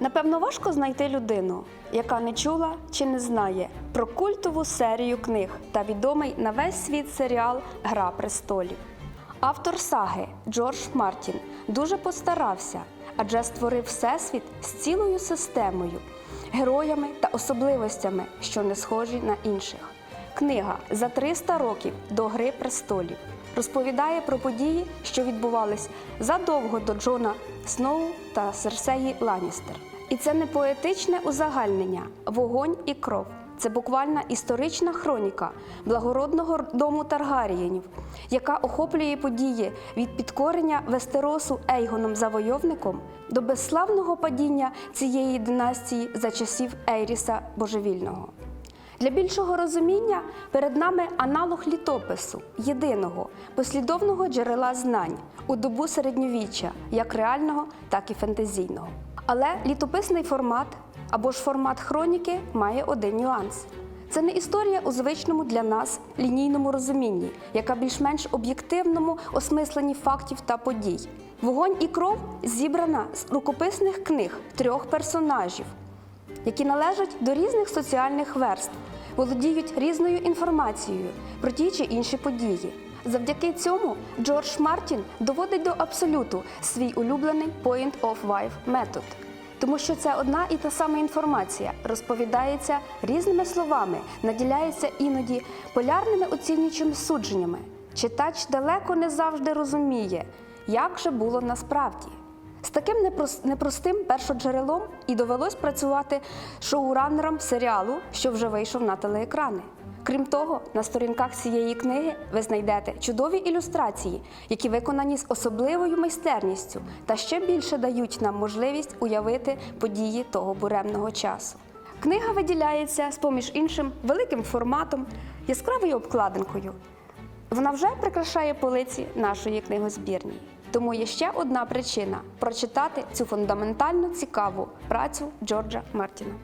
Напевно, важко знайти людину, яка не чула чи не знає про культову серію книг та відомий на весь світ серіал Гра престолів. Автор саги Джордж Мартін дуже постарався, адже створив всесвіт з цілою системою, героями та особливостями, що не схожі на інших. Книга за 300 років до Гри престолів розповідає про події, що відбувались задовго до Джона Сноу та Серсеї Ланністер. І це не поетичне узагальнення, вогонь і кров. Це буквально історична хроніка благородного дому Таргарієнів, яка охоплює події від підкорення Вестеросу Ейгоном Завойовником до безславного падіння цієї династії за часів Ейріса Божевільного. Для більшого розуміння перед нами аналог літопису, єдиного послідовного джерела знань у добу середньовіччя, як реального, так і фентезійного. Але літописний формат або ж формат хроніки має один нюанс. Це не історія у звичному для нас лінійному розумінні, яка більш-менш об'єктивному осмисленні фактів та подій. Вогонь і кров зібрана з рукописних книг трьох персонажів, які належать до різних соціальних верств, володіють різною інформацією про ті чи інші події. Завдяки цьому Джордж Мартін доводить до абсолюту свій улюблений point of view метод. Тому що це одна і та сама інформація розповідається різними словами, наділяється іноді полярними оцінюючими судженнями. Читач далеко не завжди розуміє, як же було насправді. З таким непростим першоджерелом і довелось працювати шоуранерам серіалу, що вже вийшов на телеекрани. Крім того, на сторінках цієї книги ви знайдете чудові ілюстрації, які виконані з особливою майстерністю та ще більше дають нам можливість уявити події того буремного часу. Книга виділяється з поміж іншим великим форматом, яскравою обкладинкою. Вона вже прикрашає полиці нашої книгозбірні. Тому є ще одна причина прочитати цю фундаментально цікаву працю Джорджа Мартіна.